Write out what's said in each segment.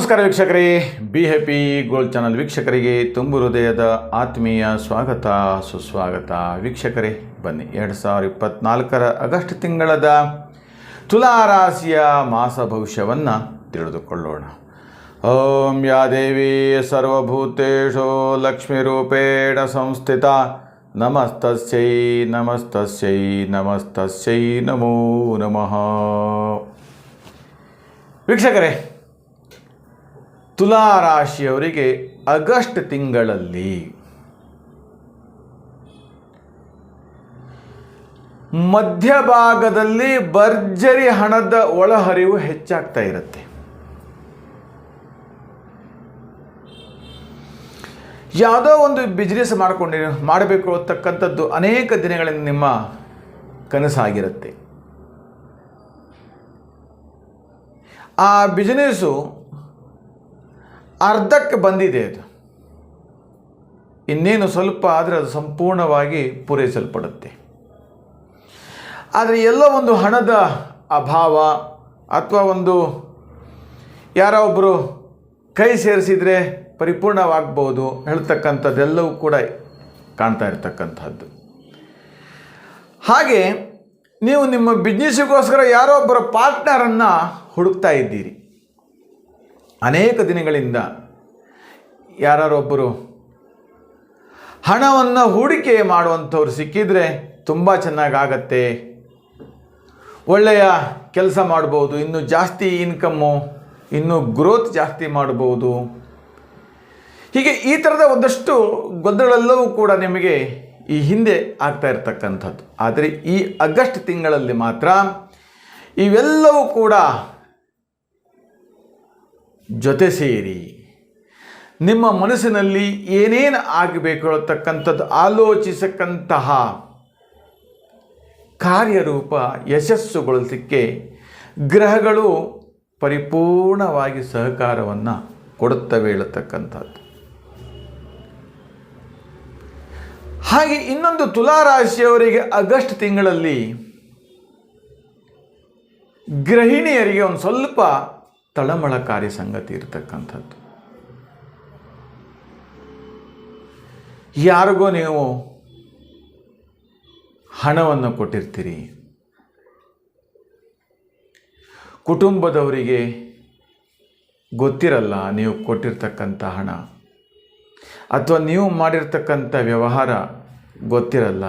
ನಮಸ್ಕಾರ ವೀಕ್ಷಕರೇ. Be happy gold channel ವೀಕ್ಷಕರಿಗೆ ತುಂಬು ಹೃದಯದ ಆತ್ಮೀಯ ಸ್ವಾಗತ, ಸುಸ್ವಾಗತ. ವೀಕ್ಷಕರೇ, ಬನ್ನಿ. ಎರಡು ಸಾವಿರದ ಇಪ್ಪತ್ತ್ನಾಲ್ಕರ ಆಗಸ್ಟ್ ತಿಂಗಳದ ತುಲಾರಾಶಿಯ ಮಾಸ ಭವಿಷ್ಯವನ್ನು ತಿಳಿದುಕೊಳ್ಳೋಣ. ಓಂ ಯಾ ದೇವಿ ಲಕ್ಷ್ಮಿ ರೂಪೇಣ ಸಂಸ್ಥಿತ. ನಮಸ್ತಸ್ಯೈ ನಮಸ್ತಸ್ಯೈ ನಮಸ್ತಸ್ಯೈ ನಮೋ ನಮಃ. ವೀಕ್ಷಕರೇ ತುಲಾ ರಾಶಿಯವರಿಗೆ ಆಗಸ್ಟ್ ತಿಂಗಳಲ್ಲಿ ಮಧ್ಯಭಾಗದಲ್ಲಿ ಭರ್ಜರಿ ಹಣದ ಒಳಹರಿವು ಹೆಚ್ಚಾಗ್ತಾ ಇರುತ್ತೆ. ಯಾವುದೋ ಒಂದು ಬಿಸ್ನೆಸ್ ಮಾಡ್ಕೊಂಡು ಮಾಡಬೇಕು ಅಂತಕ್ಕಂಥದ್ದು ಅನೇಕ ದಿನಗಳಿಂದ ನಿಮ್ಮ ಕನಸಾಗಿರುತ್ತೆ. ಆ ಬಿಸ್ನೆಸ್ಸು ಅರ್ಧಕ್ಕೆ ಬಂದಿದೆ ಅದು. ಇನ್ನೇನು ಸ್ವಲ್ಪ ಆದರೆ ಅದು ಸಂಪೂರ್ಣವಾಗಿ ಪೂರೈಸಲ್ಪಡುತ್ತೆ. ಆದರೆ ಎಲ್ಲ ಒಂದು ಹಣದ ಅಭಾವ ಅಥವಾ ಒಂದು ಯಾರೋ ಒಬ್ಬರು ಕೈ ಸೇರಿಸಿದರೆ ಪರಿಪೂರ್ಣವಾಗ್ಬೋದು ಹೇಳ್ತಕ್ಕಂಥದ್ದೆಲ್ಲವೂ ಕೂಡ ಕಾಣ್ತಾ ಇರ್ತಕ್ಕಂಥದ್ದು. ಹಾಗೆ ನೀವು ನಿಮ್ಮ ಬಿಸ್ನೆಸ್ಗೋಸ್ಕರ ಯಾರೋ ಒಬ್ಬರ ಪಾರ್ಟ್ನರನ್ನು ಹುಡುಕ್ತಾ ಇದ್ದೀರಿ. ಅನೇಕ ದಿನಗಳಿಂದ ಯಾರೊಬ್ಬರು ಹಣವನ್ನು ಹೂಡಿಕೆ ಮಾಡುವಂಥವ್ರು ಸಿಕ್ಕಿದರೆ ತುಂಬ ಚೆನ್ನಾಗಾಗತ್ತೆ. ಒಳ್ಳೆಯ ಕೆಲಸ ಮಾಡ್ಬೋದು, ಇನ್ನೂ ಜಾಸ್ತಿ ಇನ್ಕಮ್ಮು ಇನ್ನೂ ಗ್ರೋತ್ ಜಾಸ್ತಿ ಮಾಡ್ಬೋದು. ಹೀಗೆ ಈ ಥರದ ಒಂದಷ್ಟು ಗೊಂದಲಗಳೆಲ್ಲವೂ ಕೂಡ ನಿಮಗೆ ಈ ಹಿಂದೆ ಆಗ್ತಾ ಇರತಕ್ಕಂಥದ್ದು. ಆದರೆ ಈ ಆಗಸ್ಟ್ ತಿಂಗಳಲ್ಲಿ ಮಾತ್ರ ಇವೆಲ್ಲವೂ ಕೂಡ ಜೊತೆ ಸೇರಿ. ನಿಮ್ಮ ಮನಸ್ಸಿನಲ್ಲಿ ಏನೇನು ಆಗಬೇಕು ಅನ್ನತಕ್ಕಂಥದ್ದು ಆಲೋಚಿಸಕ್ಕಂತಹ ಕಾರ್ಯರೂಪ ಯಶಸ್ಸುಗೊಳಿಸಲಿಕ್ಕೆ ಗ್ರಹಗಳು ಪರಿಪೂರ್ಣವಾಗಿ ಸಹಕಾರವನ್ನು ಕೊಡುತ್ತವೆ ಹೇಳತಕ್ಕಂಥದ್ದು. ಹಾಗೆ ಇನ್ನೊಂದು ತುಲಾರಾಶಿಯವರಿಗೆ ಆಗಸ್ಟ್ ತಿಂಗಳಲ್ಲಿ ಗೃಹಿಣಿಯರಿಗೆ ಒಂದು ಸ್ವಲ್ಪ ತಳಮಳಕಾರಿ ಸಂಗತಿ ಇರತಕ್ಕಂಥದ್ದು. ಯಾರಿಗೋ ನೀವು ಹಣವನ್ನು ಕೊಟ್ಟಿರ್ತೀರಿ. ಕುಟುಂಬದವರಿಗೆ ಗೊತ್ತಿರಲ್ಲ ನೀವು ಕೊಟ್ಟಿರ್ತಕ್ಕಂಥ ಹಣ. ಅಥವಾ ನೀವು ಮಾಡಿರ್ತಕ್ಕಂಥ ವ್ಯವಹಾರ ಗೊತ್ತಿರಲ್ಲ.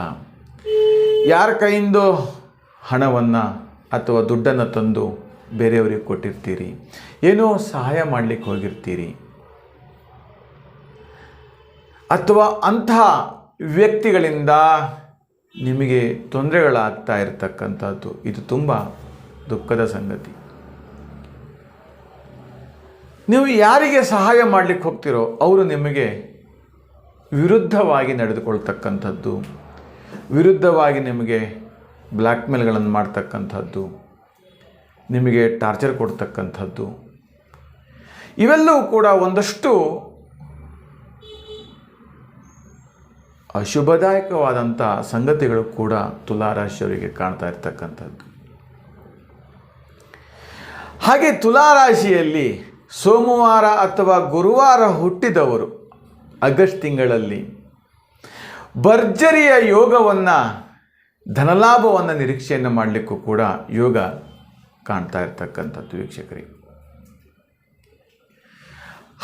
ಯಾರ ಕೈಯಿಂದ ಹಣವನ್ನು ಅಥವಾ ದುಡ್ಡನ್ನು ತಂದು ಬೇರೆಯವರಿಗೆ ಕೊಟ್ಟಿರ್ತೀರಿ? ಏನೋ ಸಹಾಯ ಮಾಡಲಿಕ್ಕೆ ಹೋಗಿರ್ತೀರಿ? ಅಥವಾ ಅಂತಹ ವ್ಯಕ್ತಿಗಳಿಂದ ನಿಮಗೆ ತೊಂದರೆಗಳಾಗ್ತಾ ಇರತಕ್ಕಂಥದ್ದು, ಇದು ತುಂಬ ದುಃಖದ ಸಂಗತಿ. ನೀವು ಯಾರಿಗೆ ಸಹಾಯ ಮಾಡಲಿಕ್ಕೆ ಹೋಗ್ತಿರೋ, ಅವರು ನಿಮಗೆ ವಿರುದ್ಧವಾಗಿ ನಡೆದುಕೊಳ್ತಕ್ಕಂಥದ್ದು, ವಿರುದ್ಧವಾಗಿ ನಿಮಗೆ ಬ್ಲ್ಯಾಕ್ಮೇಲ್ಗಳನ್ನು ಮಾಡ್ತಕ್ಕಂಥದ್ದು ನಿಮಗೆ ಟಾರ್ಚರ್ ಕೊಡ್ತಕ್ಕಂಥದ್ದು. ಇವೆಲ್ಲವೂ ಕೂಡ ಒಂದಷ್ಟು ಅಶುಭದಾಯಕವಾದಂಥ ಸಂಗತಿಗಳು ಕೂಡ ತುಲಾರಾಶಿಯವರಿಗೆ ಕಾಣ್ತಾ ಇರ್ತಕ್ಕಂಥದ್ದು. ಹಾಗೆ ತುಲಾರಾಶಿಯಲ್ಲಿ ಸೋಮವಾರ ಅಥವಾ ಗುರುವಾರ ಹುಟ್ಟಿದವರು ಆಗಸ್ಟ್ ತಿಂಗಳಲ್ಲಿ ಭರ್ಜರಿಯ ಯೋಗವನ್ನು ಧನಲಾಭವನ್ನು ನಿರೀಕ್ಷೆಯನ್ನು ಮಾಡಲಿಕ್ಕೂ ಕೂಡ ಯೋಗ ಕಾಣ್ತಾ ಇರ್ತಕ್ಕಂಥದ್ದು ವೀಕ್ಷಕರಿಗೆ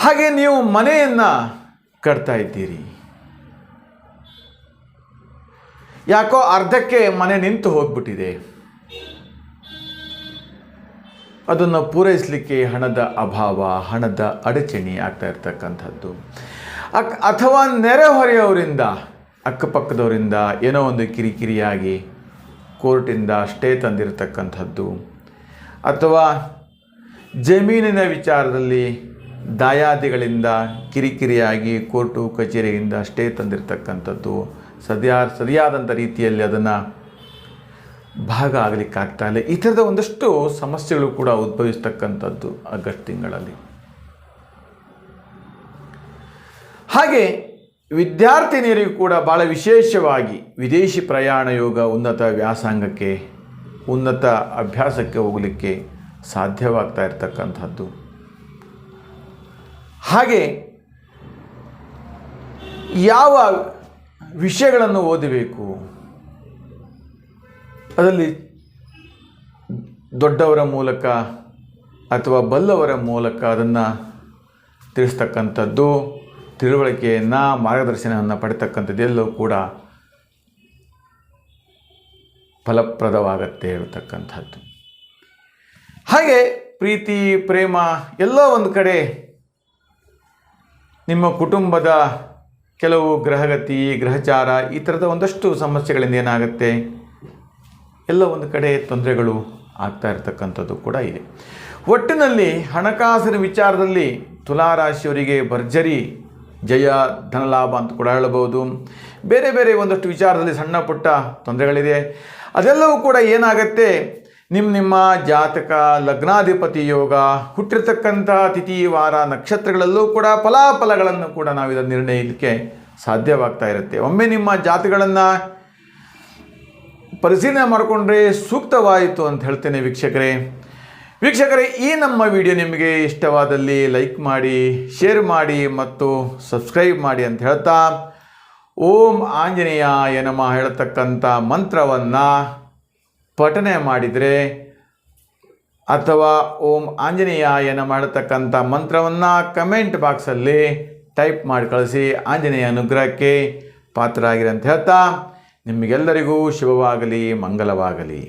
ಹಾಗೆ ನೀವು ಮನೆಯನ್ನು ಕಟ್ತಾ ಇದ್ದೀರಿ. ಯಾಕೋ ಅರ್ಧಕ್ಕೆ ಮನೆ ನಿಂತು ಹೋಗ್ಬಿಟ್ಟಿದೆ. ಅದನ್ನು ಪೂರೈಸಲಿಕ್ಕೆ ಹಣದ ಅಭಾವ, ಹಣದ ಅಡಚಣೆ ಆಗ್ತಾ ಇರ್ತಕ್ಕಂಥದ್ದು. ಅಕ್, ಅಥವಾ ನೆರೆಹೊರೆಯವರಿಂದ ಅಕ್ಕಪಕ್ಕದವರಿಂದ ಏನೋ ಒಂದು ಕಿರಿಕಿರಿಯಾಗಿ ಕೋರ್ಟಿಂದ ಸ್ಟೇ ತಂದಿರತಕ್ಕಂಥದ್ದು. ಅಥವಾ ಜಮೀನಿನ ವಿಚಾರದಲ್ಲಿ ದಾಯಾದಿಗಳಿಂದ ಕಿರಿಕಿರಿಯಾಗಿ ಕೋರ್ಟು ಕಚೇರಿಯಿಂದ ಸ್ಟೇ ತಂದಿರತಕ್ಕಂಥದ್ದು ಸದ್ಯಾ ಸರಿಯಾದಂಥ ರೀತಿಯಲ್ಲಿ ಅದನ್ನು ಭಾಗ ಆಗಲಿಕ್ಕಾಗ್ತಾ ಇಲ್ಲ. ಈ ಥರದ ಒಂದಷ್ಟು ಸಮಸ್ಯೆಗಳು ಕೂಡ ಉದ್ಭವಿಸ್ತಕ್ಕಂಥದ್ದು ಆಗಸ್ಟ್ ತಿಂಗಳಲ್ಲಿ. ಹಾಗೆ ವಿದ್ಯಾರ್ಥಿನಿಯರಿಗೂ ಕೂಡ ಭಾಳ ವಿಶೇಷವಾಗಿ ವಿದೇಶಿ ಪ್ರಯಾಣ ಯೋಗ ಉನ್ನತ ವ್ಯಾಸಂಗಕ್ಕೆ ಉನ್ನತ ಅಭ್ಯಾಸಕ್ಕೆ ಹೋಗಲಿಕ್ಕೆ ಸಾಧ್ಯವಾಗ್ತಾ ಇರತಕ್ಕಂಥದ್ದು. ಹಾಗೆ ಯಾವ ವಿಷಯಗಳನ್ನು ಓದಬೇಕು? ಅದರಲ್ಲಿ ದೊಡ್ಡವರ ಮೂಲಕ ಅಥವಾ ಬಲ್ಲವರ ಮೂಲಕ ಅದನ್ನು ತಿಳಿಸ್ತಕ್ಕಂಥದ್ದು, ತಿಳುವಳಿಕೆಯನ್ನು, ಮಾರ್ಗದರ್ಶನವನ್ನು ಪಡೆತಕ್ಕಂಥದ್ದೆಲ್ಲವೂ ಕೂಡ ಫಲಪ್ರದವಾಗತ್ತೆ ಇರತಕ್ಕಂಥದ್ದು. ಹಾಗೆ ಪ್ರೀತಿ, ಪ್ರೇಮ ಎಲ್ಲ ಒಂದು ಕಡೆ ನಿಮ್ಮ ಕುಟುಂಬದ ಕೆಲವು ಗ್ರಹಗತಿ, ಗ್ರಹಚಾರ ಈ ಥರದ ಒಂದಷ್ಟು ಸಮಸ್ಯೆಗಳಿಂದ ಏನಾಗುತ್ತೆ? ಎಲ್ಲ ಒಂದು ಕಡೆ ತೊಂದರೆಗಳು ಆಗ್ತಾ ಇರತಕ್ಕಂಥದ್ದು ಕೂಡ ಇದೆ. ಒಟ್ಟಿನಲ್ಲಿ ಹಣಕಾಸಿನ ವಿಚಾರದಲ್ಲಿ ತುಲಾರಾಶಿಯವರಿಗೆ ಭರ್ಜರಿ ಜಯ, ಧನಲಾಭ ಅಂತ ಕೂಡ ಹೇಳಬಹುದು. ಬೇರೆ ಬೇರೆ ಒಂದಷ್ಟು ವಿಚಾರದಲ್ಲಿ ಸಣ್ಣ ಪುಟ್ಟ ತೊಂದರೆಗಳಿದೆ. ಅದೆಲ್ಲವೂ ಕೂಡ ಏನಾಗತ್ತೆ? ನಿಮ್ಮ ನಿಮ್ಮ ಜಾತಕ, ಲಗ್ನಾಧಿಪತಿ ಯೋಗ, ಹುಟ್ಟಿರ್ತಕ್ಕಂಥ ತಿಥಿ, ವಾರ, ನಕ್ಷತ್ರಗಳಲ್ಲೂ ಕೂಡ ಫಲಾಫಲಗಳನ್ನು ಕೂಡ ನಾವು ಇದನ್ನು ನಿರ್ಣಯಿಸಲಿಕ್ಕೆ ಸಾಧ್ಯವಾಗ್ತಾ ಇರುತ್ತೆ. ಒಮ್ಮೆ ನಿಮ್ಮ ಜಾತಗಳನ್ನು ಪರಿಶೀಲನೆ ಮಾಡಿಕೊಂಡ್ರೆ ಸೂಕ್ತವಾಯಿತು ಅಂತ ಹೇಳ್ತೇನೆ ವೀಕ್ಷಕರೇ. ವೀಕ್ಷಕರೇ, ಈ ನಮ್ಮ ವಿಡಿಯೋ ನಿಮಗೆ ಇಷ್ಟವಾದಲ್ಲಿ ಲೈಕ್ ಮಾಡಿ, ಶೇರ್ ಮಾಡಿ ಮತ್ತು ಸಬ್ಸ್ಕ್ರೈಬ್ ಮಾಡಿ ಅಂತ ಹೇಳ್ತಾ ಓಂ ಆಂಜನೇಯ ಏನಮ್ಮ ಹೇಳ್ತಕ್ಕಂಥ ಮಂತ್ರವನ್ನು ಪಠನೆ ಮಾಡಿದರೆ ಅಥವಾ ಓಂ ಆಂಜನೇಯ ಏನಮ್ಮ ಹೇಳ್ತಕ್ಕಂಥ ಮಂತ್ರವನ್ನು ಕಮೆಂಟ್ ಬಾಕ್ಸಲ್ಲಿ ಟೈಪ್ ಮಾಡಿ ಕಳಿಸಿ, ಆಂಜನೇಯ ಅನುಗ್ರಹಕ್ಕೆ ಪಾತ್ರರಾಗಿರಂತ ಹೇಳ್ತಾ ನಿಮಗೆಲ್ಲರಿಗೂ ಶುಭವಾಗಲಿ, ಮಂಗಲವಾಗಲಿ.